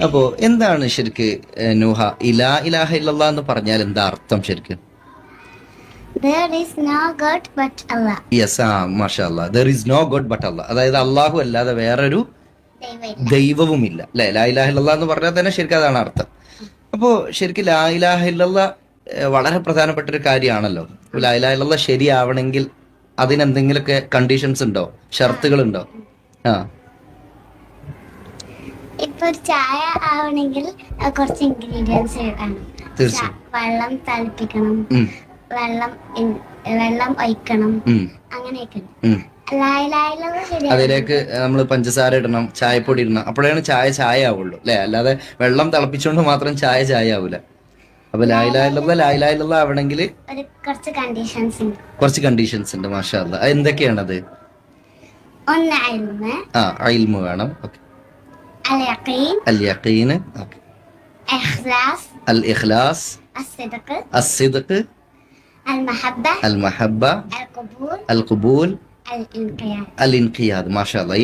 അപ്പോ എന്താണ് ശരിക്ക് നൂഹ? ഇലാ ഇലാഹ ഇല്ലല്ലാ എന്ന് പറഞ്ഞാൽ എന്താ അർത്ഥം ശരിക്ക്? There is no God but Allah. ആ അതായത് അള്ളാഹു അല്ലാതെ വേറൊരു ദൈവമില്ല. ദൈവവുമില്ല. അല്ലെ? ലാ ഇലാഹ ഇല്ലല്ലാ എന്ന് പറഞ്ഞാൽ തന്നെ ശരിക്കും അതാണ് അർത്ഥം. അപ്പോ ശരിക്കും ലാ ഇലാഹ ഇല്ലല്ലാ ഏഹ്, വളരെ പ്രധാനപ്പെട്ട ഒരു കാര്യമാണല്ലോ ലാ ഇലാഹ ഇല്ലല്ലാ ശരിയാവണമെങ്കിൽ അതിനെന്തെങ്കിലുമൊക്കെ കണ്ടീഷൻസ് ഉണ്ടോ? ഷർത്തുകൾ ഉണ്ടോ ആ. ഇപ്പൊ ചായ ആവണമെങ്കിൽ കുറച്ച് ഇൻഗ്രീഡിയൻസ് വേണം. വെള്ളം തിളപ്പിക്കണം. വെള്ളം വെള്ളം ഒഴിക്കണം. അങ്ങനെയൊക്കെ. ലായിലായിലുള്ള അതിലേക്ക് നമ്മൾ പഞ്ചസാര ഇടണം ചായപ്പൊടി ഇടണം. അപ്പോഴാണ് ചായ ചായ ആവുള്ളൂ അല്ലെ? അല്ലാതെ വെള്ളം തിളപ്പിച്ചുകൊണ്ട് മാത്രം ചായ ചായ ആവൂല അപ്പൊ ലായിലായുള്ള ആവണമെങ്കിൽ ഒരു കുറച്ച് കണ്ടീഷൻസ് ഉണ്ട്. കുറച്ച് കണ്ടീഷൻസ് ഉണ്ട് മാഷാ എന്തൊക്കെയാണത് ഒന്ന് ആ അയിൽമ വേണം. ഓക്കെ. അൽ اليقين إخلاص الإخلاص الصدق الصدق المحبة المحبة القبول القبول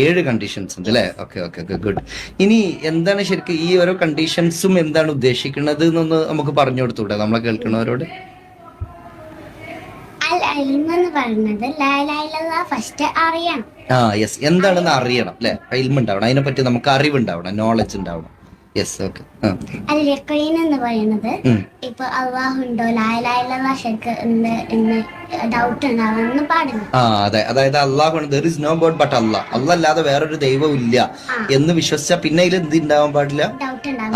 ഏഴ് കണ്ടീഷൻസ് ഉണ്ട് അല്ലേ? ഓക്കെ ഓക്കെ ഓക്കെ ഗുഡ് ഇനി എന്താണ് ശരിക്കും ഈ ഓരോ കണ്ടീഷൻസും എന്താണ് ഉദ്ദേശിക്കുന്നത് എന്നൊന്ന് നമുക്ക് പറഞ്ഞു കൊടുത്തൂടെ നമ്മളെ കേൾക്കുന്നവരോട്? അൽമ എന്ന് പറയുന്നത് ഫസ്റ്റ് അറിയണം. ആ യെസ് എന്താണെന്ന് അറിയണം അല്ലെ? ഉണ്ടാവണം അതിനെ പറ്റി നമുക്ക് അറിവ് ഉണ്ടാവണം നോളജ് ഉണ്ടാവണം. യെസ് ഓക്കെ അൽ യഖീൻ എന്ന് പറയുന്നത് ഇപ്പൊ അള്ളാഹു ഉണ്ടോ ലായിലായിലുള്ള ശരിക്ക് ഡൗട്ട് ഉണ്ടാവാനൊന്നും പാടില്ല. ആ അതെ. അതായത് അള്ളാഹു there is no god but Allah അള്ളാഹ് അല്ലാതെ വേറൊരു ദൈവം ഇല്ല എന്ന് വിശ്വസിച്ച പിന്നെ ഇതിൽ എന്ത് ഉണ്ടാവാൻ പാടില്ല?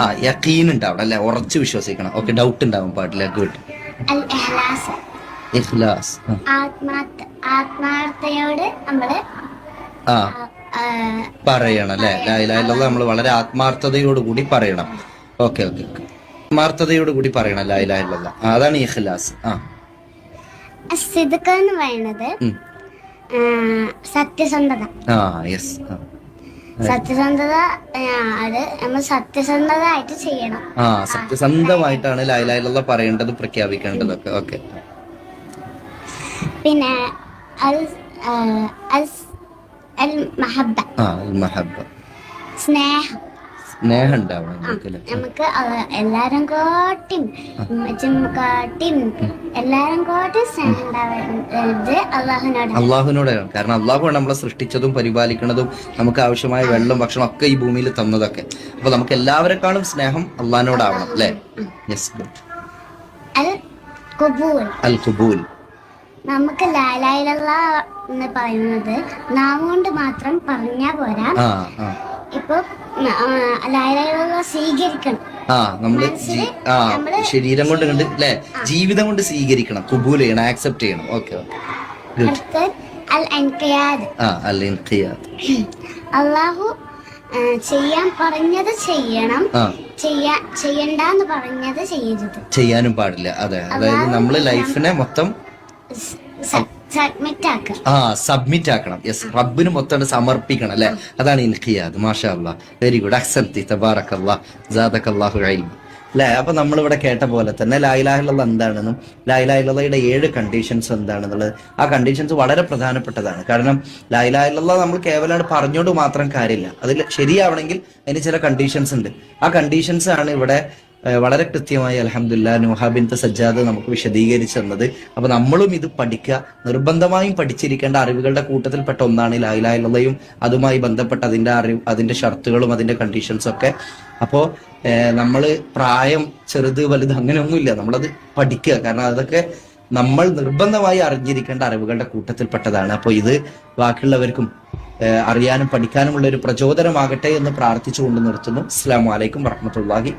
ആ യക്കീൻ ഉണ്ടാവണം അല്ലെ? ഉറച്ചു വിശ്വസിക്കണം. ഓക്കെ ഡൗട്ട് ഉണ്ടാവാൻ പാടില്ല. ഗുഡ് അൽ ഇഹ്ലാസ് ഇഖ്ലാസ്. ആത്മാർത്ഥയോട് നമ്മൾ ആ. പറയണം അല്ലെ? നമ്മൾ വളരെ ആത്മാർത്ഥതയോട് കൂടി പറയണം. ഓക്കെ ഓക്കെ ആത്മാർത്ഥതയോട് കൂടി പറയണം ലായിലായിലുള്ള അതാണ് ഇഖ്ലാസ്. ആ. സിദ്ക്ക് എന്ന് പറയുന്നത് സത്യസന്ധത. ആ യെസ് സത്യസന്ധത അത് നമ്മൾ സത്യസന്ധത ചെയ്യണം. ആ സത്യസന്ധമായിട്ടാണ് ലായിലായിലുള്ള പറയേണ്ടത് പ്രഖ്യാപിക്കേണ്ടതൊക്കെ. ഓക്കെ. പിന്നെ സ്നേഹം. സ്നേഹം ഉണ്ടാവണം നമുക്ക് എല്ലാരും കാട്ടിയും കാട്ടിയും എല്ലാരും കാട്ടിയും സ്നേഹം ഉണ്ടാവുന്നത് അള്ളാഹുനോട് അള്ളാഹുനോടാണ് കാരണം അള്ളാഹുവാണ് നമ്മളെ സൃഷ്ടിച്ചതും പരിപാലിക്കുന്നതും നമുക്ക് ആവശ്യമായ വെള്ളം ഭക്ഷണം ഒക്കെ ഈ ഭൂമിയിൽ തന്നതൊക്കെ. അപ്പൊ നമുക്ക് എല്ലാവരെക്കാളും സ്നേഹം അള്ളാഹിനോടാവണം അല്ലേ? യെസ് അൽ കുബൂൽ അൽ കുബൂൽ നമുക്ക് ലാലായിലുള്ള എന്ന് പറയുന്നത് നാം കൊണ്ട് മാത്രം പറഞ്ഞാ പോരാ. ഇപ്പൊ ലാലായിലുള്ള സ്വീകരിക്കണം. ആ നമ്മൾ ശരീരം കൊണ്ട് കണ്ട് അല്ലെ ജീവിതം കൊണ്ട് സ്വീകരിക്കണം. കുബൂൽ ചെയ്യണം ആക്സെപ്റ്റ് ചെയ്യണം. ഓക്കെ അള്ളാഹു ചെയ്യാൻ പറഞ്ഞത് ചെയ്യണം. ചെയ്യണ്ടെന്ന് പറഞ്ഞത് ചെയ്യരുത്. ചെയ്യാനും പാടില്ല. അതെ. അതായത് നമ്മൾ ലൈഫിനെ മൊത്തം ആ സബ്മിറ്റ് ആക്കണം. യെസ് റബ്ബിന് മൊത്തം സമർപ്പിക്കണം അല്ലെ? അതാണ് ഇൻഖിയാദ് മാഷാ അല്ലാ വെരി ഗുഡ് അക്സൽത്തി തബാറക്കല്ലാ ജാദക്കല്ലാഹു ഇൽമ അല്ലെ? അപ്പൊ നമ്മളിവിടെ കേട്ട പോലെ തന്നെ ലായിലാഹിലുള്ള എന്താണെന്നും ലായിലാഹിലയുടെ ഏഴ് കണ്ടീഷൻസ് എന്താണെന്നുള്ളത് ആ കണ്ടീഷൻസ് വളരെ പ്രധാനപ്പെട്ടതാണ്. കാരണം ലായിലാഹിലുള്ള നമ്മൾ കേവലം പറഞ്ഞോണ്ട് മാത്രം കാര്യമില്ല. അതിൽ ശരിയാവണമെങ്കിൽ അതിന് ചില കണ്ടീഷൻസ് ഉണ്ട്. ആ കണ്ടീഷൻസ് ആണ് ഇവിടെ വളരെ കൃത്യമായി അലഹമില്ല നുഹാബിൻത്ത് സജ്ജാദ് നമുക്ക് വിശദീകരിച്ചു തന്നത്. അപ്പൊ നമ്മളും ഇത് പഠിക്കുക. നിർബന്ധമായും പഠിച്ചിരിക്കേണ്ട അറിവുകളുടെ കൂട്ടത്തിൽപ്പെട്ട ഒന്നാണ് ലായിലായുള്ളയും അതുമായി ബന്ധപ്പെട്ട അതിന്റെ അറിവ് അതിന്റെ ഷർത്തുകളും അതിന്റെ കണ്ടീഷൻസും ഒക്കെ. അപ്പോ നമ്മൾ പ്രായം ചെറുത് വലുത് അങ്ങനെയൊന്നുമില്ല. നമ്മളത് പഠിക്കുക. കാരണം അതൊക്കെ നമ്മൾ നിർബന്ധമായി അറിഞ്ഞിരിക്കേണ്ട അറിവുകളുടെ കൂട്ടത്തിൽപ്പെട്ടതാണ്. അപ്പോൾ ഇത് ബാക്കിയുള്ളവർക്കും അറിയാനും പഠിക്കാനുമുള്ള ഒരു പ്രചോദനമാകട്ടെ എന്ന് പ്രാർത്ഥിച്ചുകൊണ്ട് നിർത്തുന്നു. അസ്സാം വലൈക്കും വർഹമത്തല്ലാഹി